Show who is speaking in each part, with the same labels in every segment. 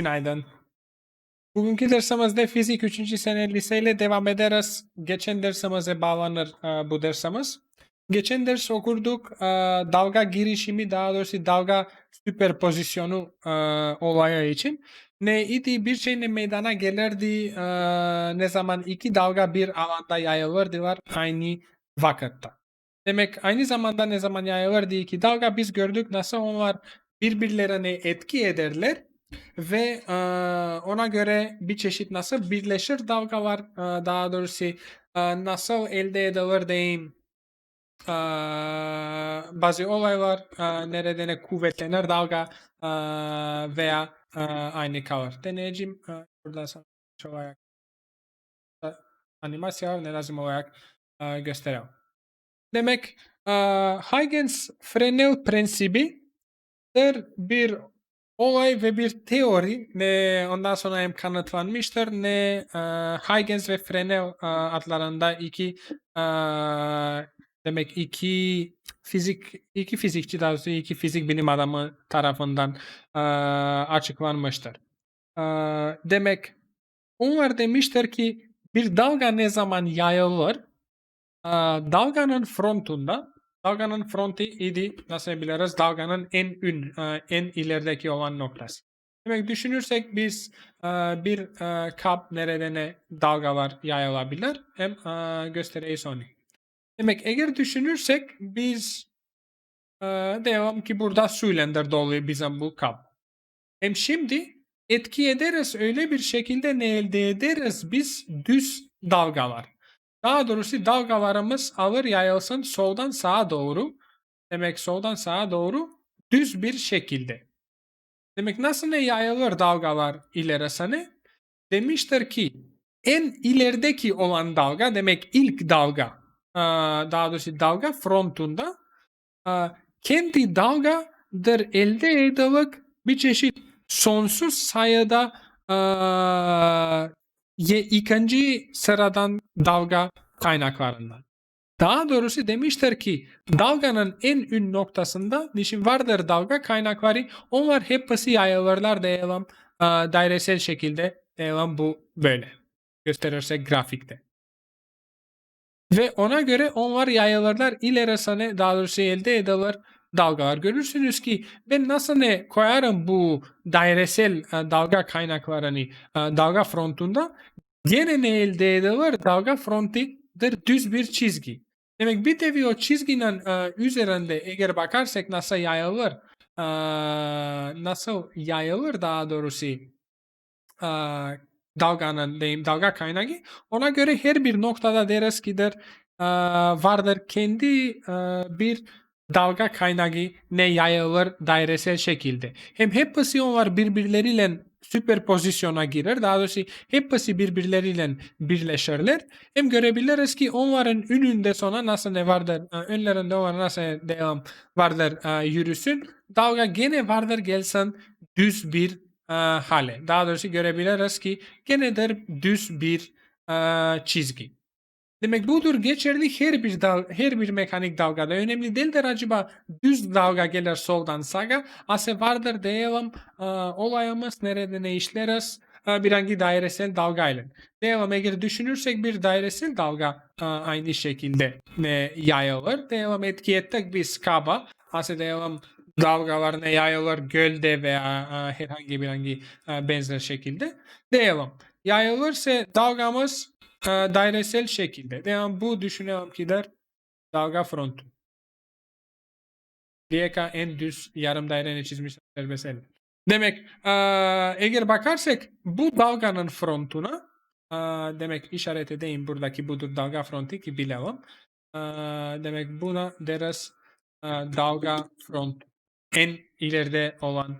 Speaker 1: Günaydın. Bugünkü dersimizde fizik 3. sene liseyle devam ederiz. Geçen dersimize bağlanır e, bu dersimiz. Geçen ders okurduk e, dalga girişimi daha doğrusu dalga süperpozisyonu e, olayı için. Ne idi bir şey ne meydana gelirdi e, ne zaman iki dalga bir alanda yayılırdılar aynı vakitte. Demek aynı zamanda ne zaman yayılırdı iki dalga biz gördük nasıl onlar birbirlerine etki ederler ve e, ona göre bir çeşit nasıl birleşir dalgalar e, daha doğrusu e, nasıl elde edilir diyeyim e, bazı olaylar e, nereden kuvvetlenir dalga e, veya e, aynı kalır. Deneyeceğim. E, burada sana şey olarak animasyon ne lazım olarak e, göstereyim. Demek e, Huygens Fresnel prensibi bir olay ve bir teori ne ondan sonra hem kanıtlanmıştır ne e, Huygens ve Fresnel e, adlarında iki e, demek iki fizik iki fizikçi daha doğrusu iki fizik bilim adamı tarafından e, açıklanmıştır. E, demek onlar demiştir ki bir dalga ne zaman yayılır e, dalganın frontunda Dalganın fronti idi. Nasıl biliriz? Dalganın en ün, e, en ilerideki olan noktası. Demek düşünürsek biz e, bir e, kap nerede ne dalgalar yayılabilir hem göstereyim onu. Demek eğer düşünürsek biz devam ki burada suyla dolu bizim bu kap. Hem şimdi etki ederiz öyle bir şekilde ne elde ederiz biz düz dalgalar. Daha doğrusu dalgalarımız alır yayılsın soldan sağa doğru. Demek soldan sağa doğru düz bir şekilde. Demek nasıl ne yayılır dalgalar ilerisine? Demiştir ki en ilerideki olan dalga demek ilk dalga daha doğrusu dalga frontunda kendi dalgadır elde edilik bir çeşit sonsuz sayıda ikinci sıradan dalga kaynaklarından. Daha doğrusu demişler ki dalganın en ün noktasında nişin vardır dalga kaynakları onlar hepsi yayılırlar diyelim dairesel şekilde diyelim bu böyle gösterirsek grafikte. Ve ona göre onlar yayılırlar ilerisine daha doğrusu elde edilir dalgalar. Görürsünüz ki ben nasıl ne koyarım bu dairesel e, dalga kaynaklarını e, dalga frontunda gene ne elde edilir? Dalga frontidir düz bir çizgi. Demek bir nevi o çizginin e, üzerinde eğer bakarsak nasıl yayılır nasıl yayılır daha doğrusu dalganın diyeyim dalga kaynağı ona göre her bir noktada deriz kidir vardır kendi bir dalga kaynağı ne yayılır dairesel şekilde. Hem hepsi onlar birbirleriyle süperpozisyona girer. Daha doğrusu hepsi birbirleriyle birleşirler. Hem görebiliriz ki onların önünde sonra nasıl ne vardır, e, önlerinde olan nasıl devam vardır e, yürüsün. Dalga gene vardır gelsin düz bir e, hale. Daha doğrusu görebiliriz ki genedir düz bir çizgi. Demek budur geçerli her bir dal, her bir mekanik dalgada. Önemli değildir acaba düz dalga gelir soldan sağa. Ase vardır diyelim olayımız nerede ne işleriz bir hangi dairesel dalgayla. Devam eğer düşünürsek bir dairesel dalga aynı şekilde yayılır. Devam etki ettik biz kaba. Ase devam dalgalar ne yayılır gölde veya herhangi bir hangi benzer şekilde. Devam. Yayılırsa dalgamız dairesel şekilde. Yani bu düşünelim ki der dalga frontu. Diyeka en düz yarım daireni çizmiş serbesel. Demek eğer bakarsak bu dalganın frontuna demek işaret edeyim buradaki budur dalga frontu ki bilelim. E, demek buna deriz dalga front en ileride olan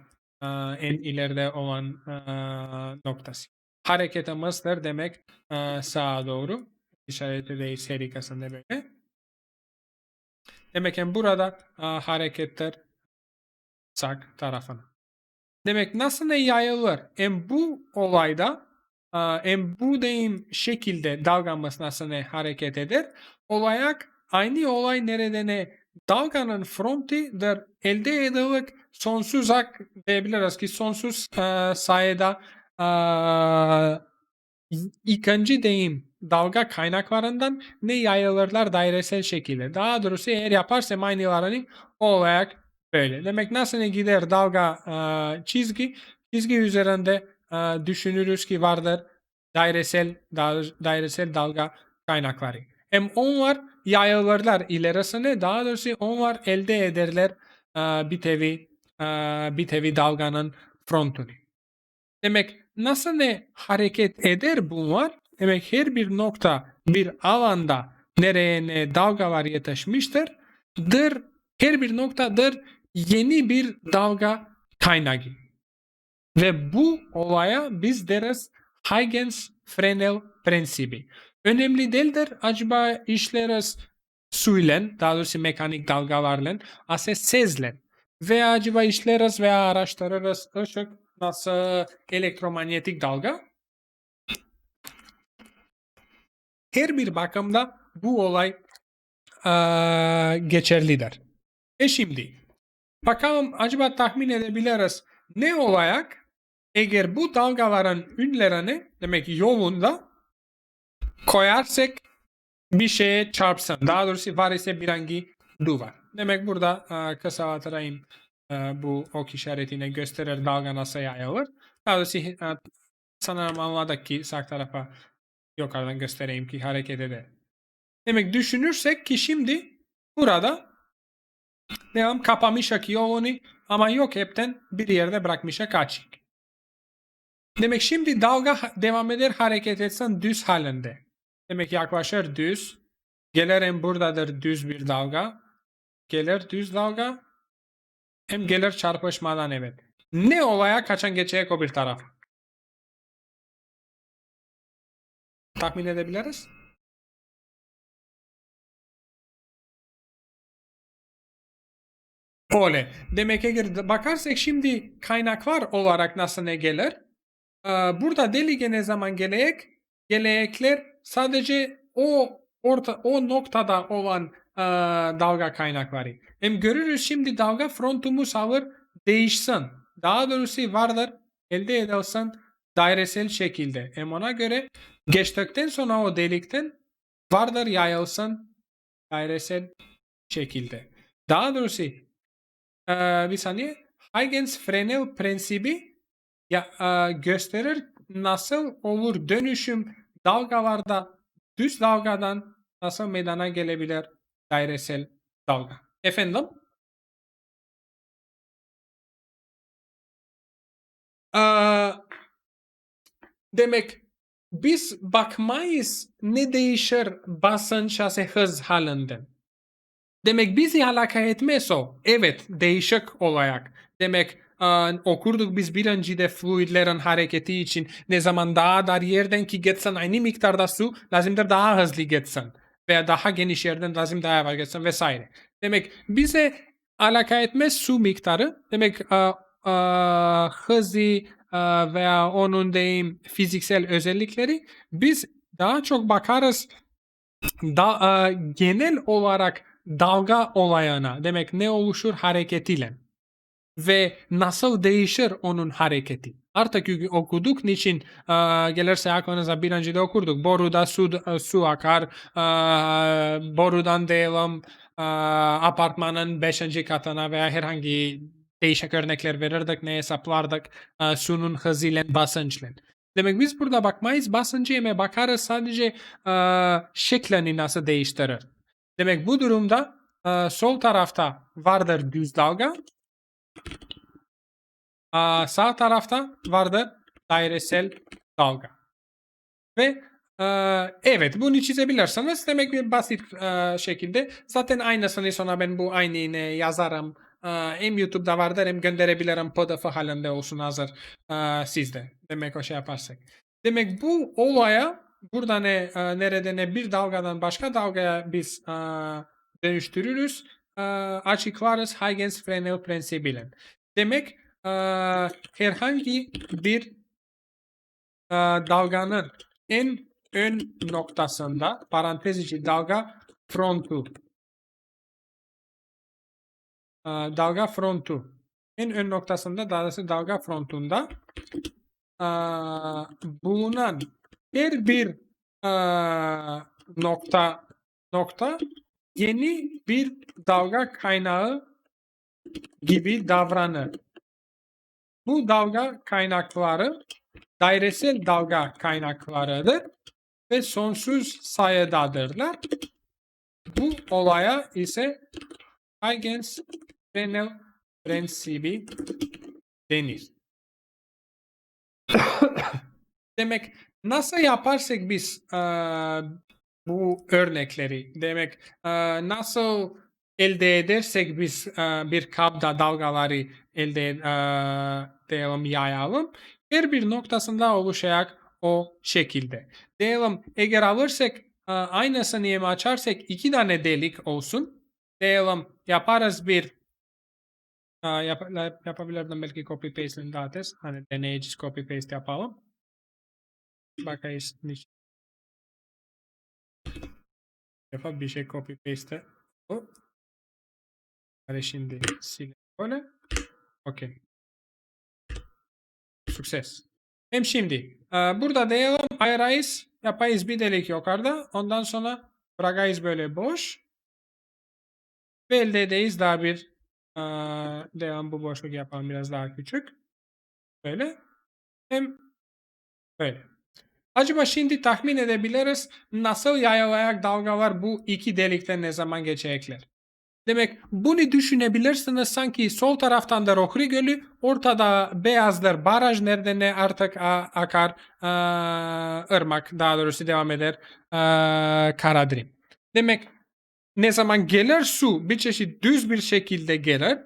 Speaker 1: en ileride olan e, noktası hareketimizdir demek e, sağa doğru. İşareti değil serikasında böyle. Demek ki burada e, hareketler sağ tarafına. Demek nasıl ne yayılır? Hem bu olayda e, hem bu deyim şekilde dalgamız nasıl ne hareket eder? Olayak aynı olay nerede ne dalganın frontidir elde edilik sonsuz hak diyebiliriz ki sonsuz e, sayıda e, ikinci deyim dalga kaynaklarından ne yayılırlar dairesel şekilde. Daha doğrusu eğer yaparsam aynılarını olarak böyle. Demek nasıl gider dalga e, çizgi çizgi üzerinde e, düşünürüz ki vardır dairesel da, dairesel dalga kaynakları. Hem onlar yayılırlar ilerisine daha doğrusu onlar elde ederler e, bir tevi e, bir tevi dalganın frontunu. Demek nasıl ne hareket eder bunlar? Demek her bir nokta bir alanda nereye ne dalgalar yetişmiştir. Dır, her bir noktadır yeni bir dalga kaynağı. Ve bu olaya biz deriz Huygens Fresnel prensibi. Önemli değildir acaba işleriz suyla, daha doğrusu mekanik dalgalarla, ase sezle. Veya acaba işleriz veya araştırırız ışık nasıl elektromanyetik dalga. Her bir bakımda bu olay eee, geçerlidir. E şimdi bakalım acaba tahmin edebiliriz ne olayak eğer bu dalgaların ünlerini demek yolunda koyarsak bir şeye çarpsın. Daha doğrusu var ise bir hangi duvar. Demek burada e, kısa hatırlayayım e, bu ok işaretine gösterir dalga nasıl yayılır. Daha doğrusu e, sanırım anladık ki sağ tarafa yukarıdan göstereyim ki hareket eder. Demek düşünürsek ki şimdi burada devam kapamışak yolunu ama yok hepten bir yerde bırakmışak açık. Demek şimdi dalga devam eder hareket etsen düz halinde. Demek yaklaşır düz. Gelirim buradadır düz bir dalga. Gelir düz dalga. Hem gelir çarpışmadan evet. Ne olaya kaçan geçecek o bir taraf. Tahmin edebiliriz. Öyle. Demek eğer bakarsak şimdi kaynaklar olarak nasıl ne gelir? Ee, Burada delige ne zaman geleyek? Geleyekler sadece o orta o noktada olan e, dalga kaynakları. Hem görürüz şimdi dalga frontumuz alır değişsin. Daha doğrusu vardır elde edilsin dairesel şekilde. Hem ona göre geçtikten sonra o delikten vardır yayılsın dairesel şekilde. Daha doğrusu e, bir saniye Huygens Fresnel prensibi ya e, gösterir nasıl olur dönüşüm dalgalarda düz dalgadan nasıl meydana gelebilir dairesel dalga. Efendim? E, demek biz bakmayız ne değişir basınç ise hız halinde. Demek bizi alaka etmez o. Evet değişik olarak. Demek e, okurduk biz birinci de fluidlerin hareketi için ne zaman daha dar yerden ki geçsen aynı miktarda su lazımdır daha hızlı geçsen. Veya daha geniş yerden lazım daha yavaş geçsen vesaire. Demek bize alaka etmez su miktarı. Demek e, e, hızı e, veya onun deyim fiziksel özellikleri biz daha çok bakarız da, e, genel olarak dalga olayına demek ne oluşur hareketiyle ve nasıl değişir onun hareketi. Artık okuduk niçin e, gelirse aklınıza bir önce de okurduk. Boruda su, e, su akar, e, borudan diyelim e, apartmanın 5. katına veya herhangi değişik örnekler verirdik ne hesaplardık e, sunun hızıyla basınçla. Demek biz burada bakmayız basıncı yeme bakarız sadece e, şeklini nasıl değiştirir. Demek bu durumda e, sol tarafta vardır düz dalga. E, sağ tarafta vardır dairesel dalga. Ve evet bunu çizebilirsiniz. Demek ki basit şekilde. Zaten aynısını sonra ben bu aynını yazarım. E, hem YouTube'da vardır hem gönderebilirim pdf halinde olsun hazır sizde. Demek o şey yaparsak. Demek bu olaya burada ne nerede ne bir dalgadan başka dalgaya biz dönüştürürüz. E, açıklarız Huygens Fresnel prensibiyle. Demek herhangi bir dalganın en ön noktasında parantez içi dalga frontu dalga frontu en ön noktasında daha dalga frontunda bulunan her bir nokta nokta yeni bir dalga kaynağı gibi davranır. Bu dalga kaynakları dairesel dalga kaynaklarıdır ve sonsuz sayıdadırlar. Bu olaya ise Huygens Fresnel prensibi denir. Demek nasıl yaparsak biz bu örnekleri demek nasıl elde edersek biz bir kabda dalgaları elde eee, diyelim yayalım her bir noktasında oluşacak o şekilde. Diyelim eğer alırsak eee, aynısını yeme açarsak iki tane delik olsun. Diyelim yaparız bir yap yapabilirdim belki copy paste'ini daha. Hani deneyici copy paste yapalım. Bakayız niç. Defa bir şey copy paste. O. Hadi şimdi sil. Böyle. Okey. Sukses. Hem şimdi aa, burada diyelim ayırayız. Yapayız bir delik yukarıda. Ondan sonra bırakayız böyle boş. Ve elde edeyiz daha bir aa, devam bu boşluk yapalım biraz daha küçük. Böyle. Hem böyle. Acaba şimdi tahmin edebiliriz nasıl yayılacak dalgalar bu iki delikten ne zaman geçecekler? Demek bunu düşünebilirsiniz sanki sol taraftan da Rohri Gölü, ortada beyazlar baraj nerede ne artık a- akar aa, ırmak daha doğrusu devam eder aa, Karadrim. Demek ne zaman gelir su bir çeşit düz bir şekilde gelir.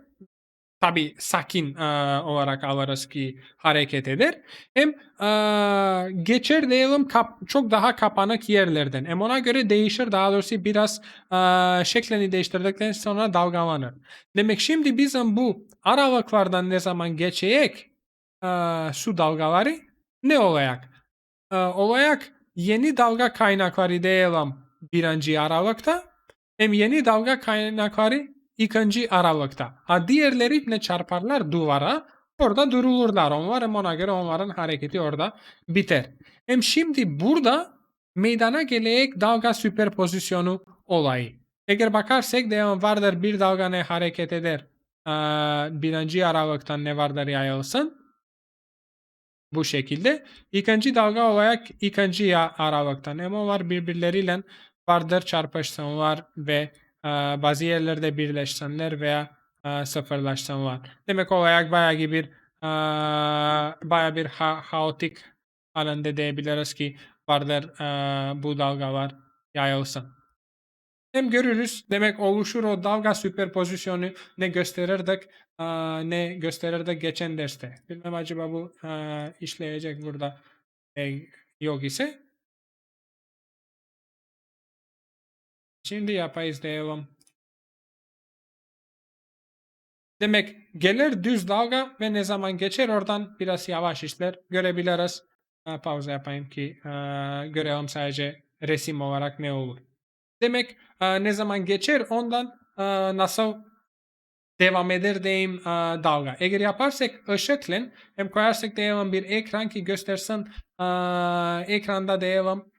Speaker 1: Tabi sakin eee, olarak alırız ki hareket eder. Hem eee, geçer diyelim kap- çok daha kapanık yerlerden. Hem ona göre değişir daha doğrusu biraz eee, şeklini değiştirdikten sonra dalgalanır. Demek şimdi bizim bu aralıklardan ne zaman geçecek eee, su dalgaları ne olacak? Eee, olacak yeni dalga kaynakları diyelim birinci aralıkta hem yeni dalga kaynakları ikinci aralıkta. Ha diğerleri ne çarparlar duvara orada durulurlar onlar hem ona göre onların hareketi orada biter. Hem şimdi burada meydana gelecek dalga süperpozisyonu olayı. Eğer bakarsak devam vardır bir dalga ne hareket eder eee, birinci aralıktan ne vardır yayılsın bu şekilde. İkinci dalga olarak ikinci aralıktan hem onlar birbirleriyle vardır çarpışsınlar ve bazı yerlerde birleşsinler veya e, sıfırlaşsınlar. Demek olarak bayağı bir e, bayağı bir ha haotik halinde diyebiliriz ki vardır e, bu dalgalar yayılsın. Hem görürüz demek oluşur o dalga süperpozisyonu ne gösterirdik ne gösterirdik geçen derste. Bilmem acaba bu işleyecek burada e, yok ise. Şimdi yapayız diyelim. Demek gelir düz dalga ve ne zaman geçer oradan biraz yavaş işler görebiliriz. Pauza yapayım ki görelim sadece resim olarak ne olur. Demek ne zaman geçer ondan nasıl devam eder diyeyim dalga. Eğer yaparsak ışıkla hem koyarsak diyelim bir ekran ki göstersin ekranda diyelim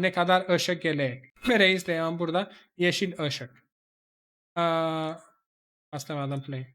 Speaker 1: ne kadar ışık gelecek. Vereyiz diyelim burada yeşil ışık. E, Bastırmadan play.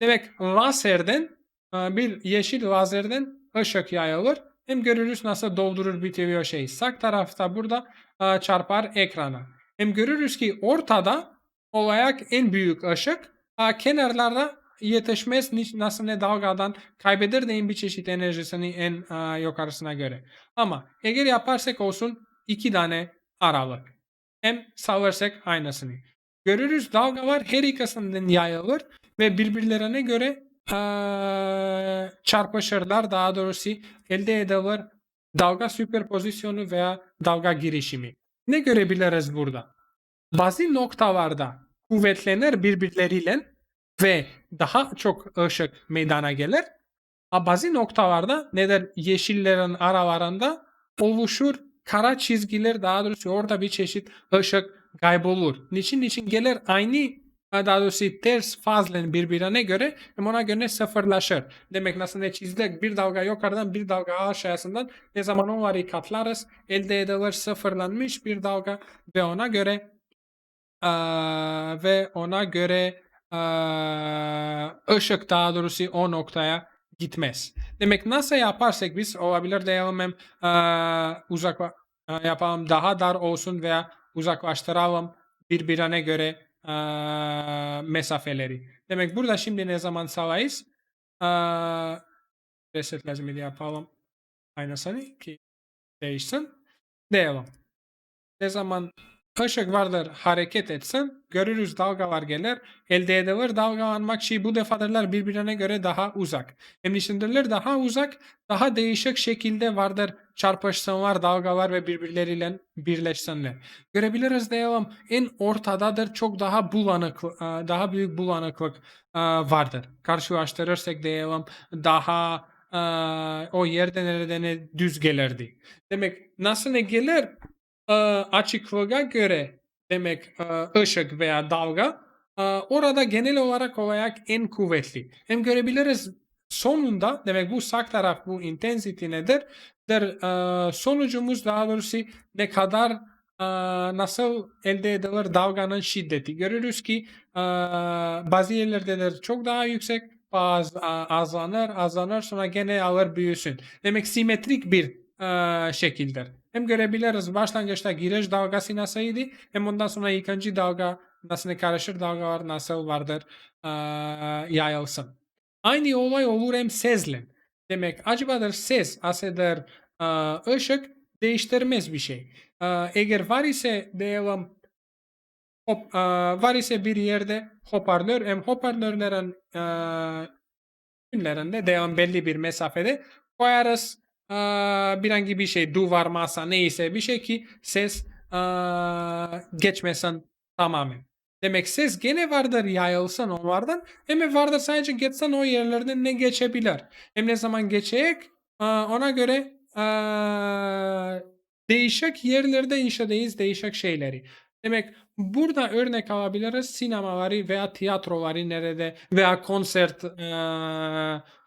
Speaker 1: Demek lazerden bir yeşil lazerden ışık yayılır. Hem görürüz nasıl doldurur bitiriyor şey. Sağ tarafta burada çarpar ekrana. Hem görürüz ki ortada olarak en büyük ışık. Kenarlarda yetişmez ni- nasıl ne dalgadan kaybeder deyin bir çeşit enerjisini en e, yukarısına göre. Ama eğer yaparsak olsun iki tane aralık. Hem salırsak aynısını. Görürüz dalgalar her ikisinden yayılır ve birbirlerine göre eee, çarpışırlar. Daha doğrusu elde edilir dalga süperpozisyonu veya dalga girişimi. Ne görebiliriz burada? Bazı noktalarda kuvvetlenir birbirleriyle ve daha çok ışık meydana gelir. Bazı noktalarda nedir yeşillerin aralarında oluşur kara çizgiler daha doğrusu orada bir çeşit ışık kaybolur. Niçin niçin gelir aynı daha doğrusu ters fazlen birbirine göre ona göre sıfırlaşır. Demek ne çizdik bir dalga yukarıdan bir dalga aşağısından ne zaman onları katlarız elde edilir sıfırlanmış bir dalga ve ona göre e, ve ona göre ışık daha doğrusu o noktaya gitmez. Demek nasıl yaparsak biz olabilir diyelim e, uzak e, yapalım daha dar olsun veya uzaklaştıralım birbirine göre e, mesafeleri. Demek burada şimdi ne zaman sağlayız? Reset lazım idi yapalım. Aynısını ki değişsin. Diyelim. Ne zaman ışık vardır hareket etsin görürüz dalgalar gelir elde edilir dalgalanmak şey bu defadırlar birbirine göre daha uzak. Hem düşündürler daha uzak daha değişik şekilde vardır çarpışsınlar dalgalar ve birbirleriyle birleşsinler. Görebiliriz diyelim en ortadadır çok daha bulanık daha büyük bulanıklık e, vardır. Karşılaştırırsak diyelim daha e, o yerde nereden düz gelirdi. Demek nasıl ne gelir? Açıklığa göre demek ışık veya dalga orada genel olarak olarak en kuvvetli. Hem görebiliriz sonunda demek bu sağ taraf bu intensity nedir? Der, sonucumuz daha doğrusu ne kadar nasıl elde edilir dalganın şiddeti. Görürüz ki bazı yerlerde çok daha yüksek bazı azlanır azlanır sonra gene alır büyüsün. Demek simetrik bir şekildir. Hem görebiliriz başlangıçta giriş dalgası nasıldı hem ondan sonra ikinci dalga nasıl karışır dalgalar nasıl vardır e, yayılsın. Aynı olay olur hem sesle. Demek acaba ses asedir e, ışık değiştirmez bir şey. E, eğer var ise diyelim hop, e, var ise bir yerde hoparlör hem hoparlörlerin e, günlerinde devam belli bir mesafede koyarız Aa, herhangi bir şey duvar masa neyse bir şey ki ses aa, geçmesin tamamen. Demek ses gene vardır yayılsın onlardan hem vardır sadece geçsen o yerlerden ne geçebilir. Hem ne zaman geçecek ona göre aa, değişik yerlerde inşadayız değişik şeyleri. Demek burada örnek alabiliriz sinemaları veya tiyatroları nerede veya konsert e,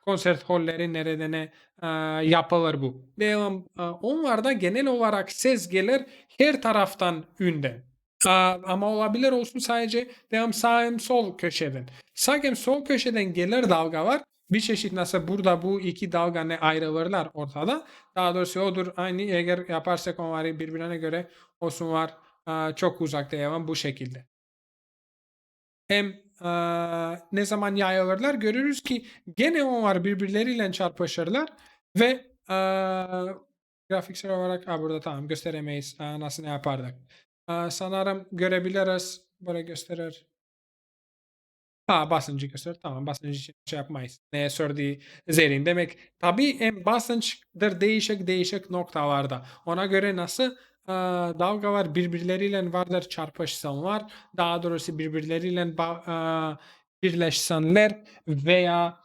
Speaker 1: konser halleri nerede ne e, yapılır bu. E, onlarda genel olarak ses gelir her taraftan ünden. E, ama olabilir olsun sadece diyelim sağ sol köşeden. Sağ sol köşeden gelir dalga var. Bir çeşit nasıl burada bu iki dalga ne ayrılırlar ortada. Daha doğrusu odur aynı eğer yaparsak onları birbirine göre olsun var çok uzak diyelim bu şekilde. Hem e, ne zaman yayılırlar görürüz ki gene onlar birbirleriyle çarpışırlar ve e, grafiksel olarak ha, burada tamam gösteremeyiz e, nasıl ne yapardık. E, sanırım görebiliriz. Böyle gösterir. Ha basıncı gösterir. Tamam basıncı için şey yapmayız. Neye sorduğu zerin. Demek tabii en basınçtır değişik değişik noktalarda. Ona göre nasıl dalgalar birbirleriyle vardır çarpışsanlar daha doğrusu birbirleriyle birleşsenler veya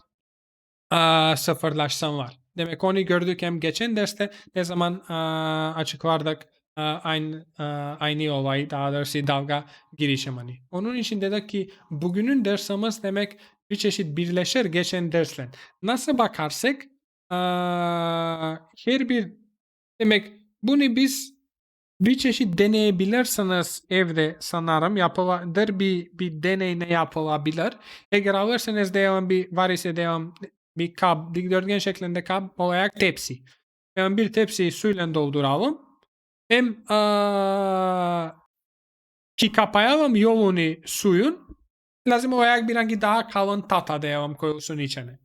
Speaker 1: sıfırlaşsanlar. Demek onu gördük hem geçen derste ne zaman açıklardık aynı aynı olay daha doğrusu dalga girişimini. Onun için dedik ki bugünün dersimiz demek bir çeşit birleşir geçen dersle. Nasıl bakarsak her bir demek bunu biz bir çeşit deneyebilirsiniz evde sanırım yapılabilir bir, bir deney ne yapılabilir. Eğer alırsanız devam bir var ise devam bir kap dikdörtgen şeklinde kap olarak tepsi. Yani bir tepsiyi suyla dolduralım. Hem aa, ki kapayalım yolunu suyun. Lazım olarak bir hangi daha kalın tata devam koyulsun içine.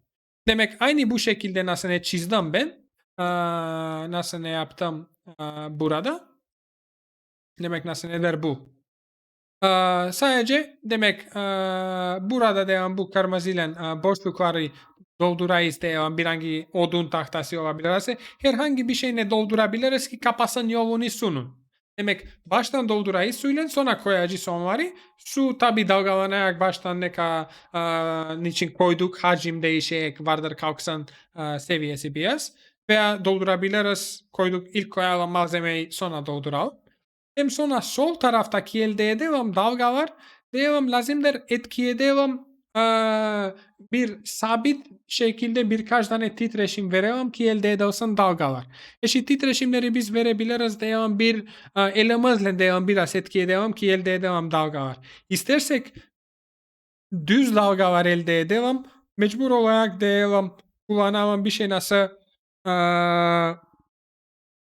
Speaker 1: Demek aynı bu şekilde nasıl ne çizdim ben. Aa, nasıl ne yaptım aa, burada. Demek nasıl nedir bu? Ee, sadece demek e, burada devam bu kırmızıyla e, boşlukları doldurayız devam bir hangi odun tahtası olabilirse herhangi bir şeyle doldurabiliriz ki kapasın yolunu sunun. Demek baştan doldurayız suyla sonra koyacağız onları. Su tabi dalgalanarak baştan ne ka e, niçin koyduk hacim değişecek vardır kalksan e, seviyesi biraz. Veya doldurabiliriz koyduk ilk koyalım malzemeyi sonra dolduralım. Hem sonra sol taraftaki elde edilen dalgalar devam lazımdır etki edelim. Eee, bir sabit şekilde birkaç tane titreşim verelim ki elde edebilsin dalgalar. Eşi titreşimleri biz verebiliriz devam bir e, elimizle devam biraz etki edelim ki elde edelim dalgalar. İstersek düz dalgalar elde edelim. Mecbur olarak diyelim kullanalım bir şey nasıl eee,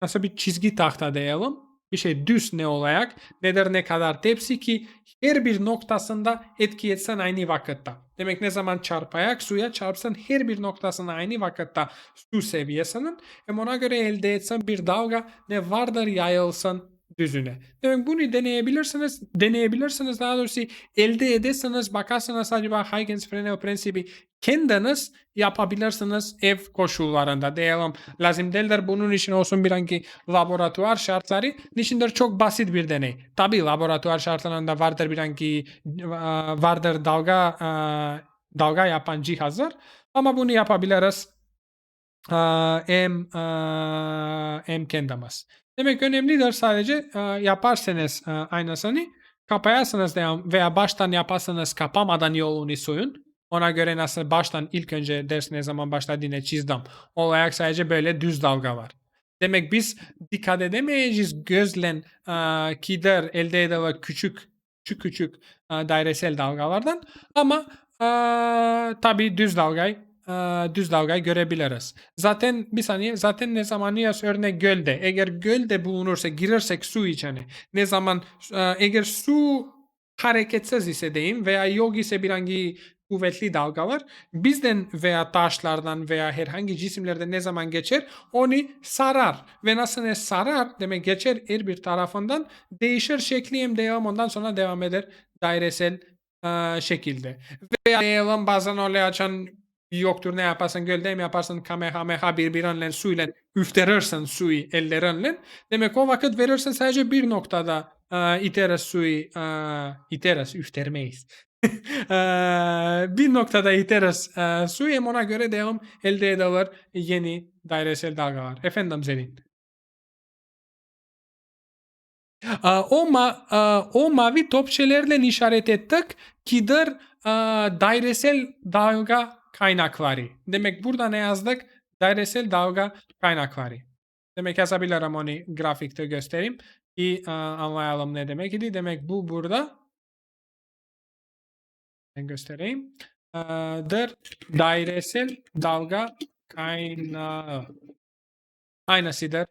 Speaker 1: nasıl bir çizgi tahta diyelim. Bir şey düz ne olarak nedir ne kadar tepsi ki her bir noktasında etki etsen aynı vakitte. Demek ne zaman çarpayak suya çarpsan her bir noktasında aynı vakitte su seviyesinin hem ona göre elde etsen bir dalga ne vardır yayılsın düzüne. Demek bunu deneyebilirsiniz. Deneyebilirsiniz daha doğrusu elde ederseniz bakarsanız acaba Huygens Fresnel prensibi kendiniz yapabilirsiniz ev koşullarında. Diyelim lazım değildir bunun için olsun bir anki laboratuvar şartları. Niçindir çok basit bir deney. Tabi laboratuvar şartlarında vardır bir anki vardır dalga dalga yapan cihazlar ama bunu yapabiliriz hem hem kendimiz. Demek önemlidir sadece yaparsanız aynasını kapayasınız veya baştan yaparsanız kapamadan yolunu soyun. Ona göre nasıl baştan ilk önce ders ne zaman başladığını çizdim. Olarak sadece böyle düz dalga var. Demek biz dikkat edemeyeceğiz gözle uh, kider elde edilen küçük küçük küçük uh, dairesel dalgalardan ama uh, tabi düz dalgayı düz dalgayı görebiliriz. Zaten bir saniye zaten ne zaman yaz örnek gölde eğer gölde bulunursa girersek su içine ne zaman eğer su hareketsiz ise diyeyim veya yok ise bir hangi kuvvetli dalgalar bizden veya taşlardan veya herhangi cisimlerden ne zaman geçer onu sarar ve nasıl ne sarar demek geçer her bir tarafından değişir şekli hem devam ondan sonra devam eder dairesel şekilde. Veya diyelim bazen öyle açan yoktur ne yaparsan gölde mi yaparsan kamehameha birbirinden suyla üfterirsen suyu ellerinle demek o vakit verirsen sadece bir noktada e, iteres suyu e, iteres üftermeyiz bir noktada iteriz e, su hem ona göre devam elde edilir yeni dairesel dalgalar. Efendim Zelin. O, ma, o mavi topçelerle işaret ettik kidir dairesel dalga kaynakları. Demek burada ne yazdık? Dairesel dalga kaynakları. Demek yazabilirim onu grafikte göstereyim ki anlayalım ne demek idi. Demek bu burada ben göstereyim. Dır dairesel dalga kaynağı. Aynısıdır.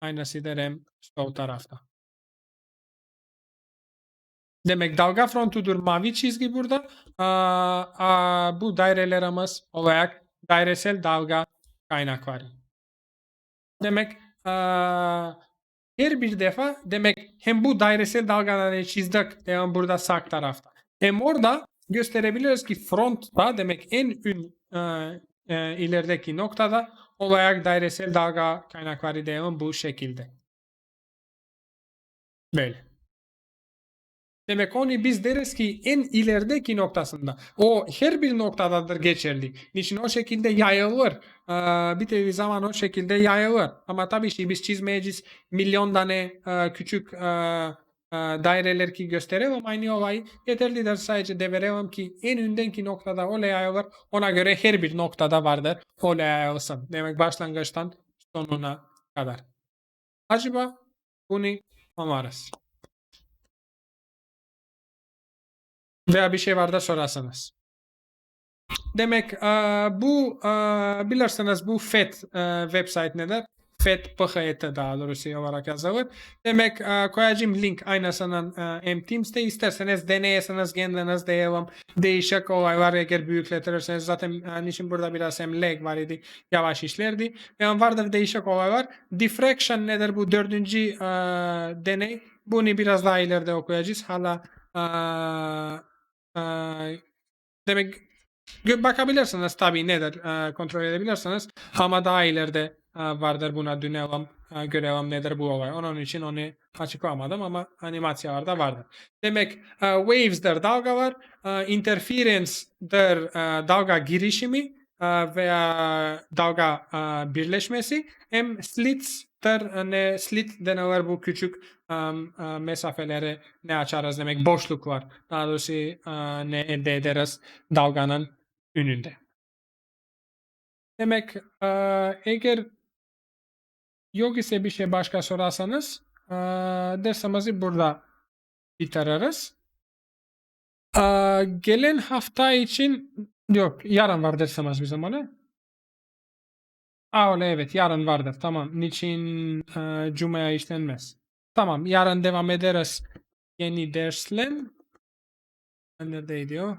Speaker 1: Aynısıdır hem sol tarafta. Demek dalga frontudur mavi çizgi burada. Aa, aa, bu dairelerimiz olarak dairesel dalga kaynakları. Demek aa, her bir defa demek hem bu dairesel dalgaları çizdik hem burada sağ tarafta. Hem orada gösterebiliriz ki frontta demek en ün e, e, ilerideki noktada olarak dairesel dalga kaynakları devam bu şekilde. Böyle. Demek onu biz deriz ki en ilerideki noktasında. O her bir noktadadır geçerli. Niçin o şekilde yayılır. Ee, bir zaman o şekilde yayılır. Ama tabii ki biz çizmeyeceğiz milyon tane e, küçük e, e, daireler ki gösterelim aynı olayı. Yeterlidir sadece de verelim ki en öndeki noktada o yayılır. Ona göre her bir noktada vardır. O yayılsın. Demek başlangıçtan sonuna kadar. Acaba bunu anlarız. Veya bir şey var da sorarsanız. Demek bu bilirsiniz bu FED website nedir? FED PHET daha doğrusu olarak yazılır. Demek koyacağım link aynısının hem Teams'te isterseniz deneyesiniz kendiniz diyelim. Değişik olaylar eğer büyükletirirseniz zaten niçin burada biraz hem lag var idi. Yavaş işlerdi. Yani vardır değişik olaylar. Diffraction nedir bu dördüncü deney? Bunu biraz daha ileride okuyacağız. Hala demek bakabilirsiniz tabii nedir kontrol edebilirsiniz ama daha ileride vardır buna dönelim görelim nedir bu olay. Onun için onu açıklamadım ama animasyalarda vardır. Demek waves'dir dalgalar, interference'dir dalga girişimi veya dalga birleşmesi hem slits ne slit denilir bu küçük um, mesafeleri ne açarız demek boşluk var. Daha doğrusu uh, ne elde ederiz dalganın önünde. Demek uh, eğer yok ise bir şey başka sorarsanız uh, dersimizi burada bitiririz. Uh, gelen hafta için yok yarın var dersimiz bizim öyle. Aa öyle evet yarın vardır tamam. Niçin e, Cuma'ya işlenmez? Tamam yarın devam ederiz yeni dersle. Neredeydi o?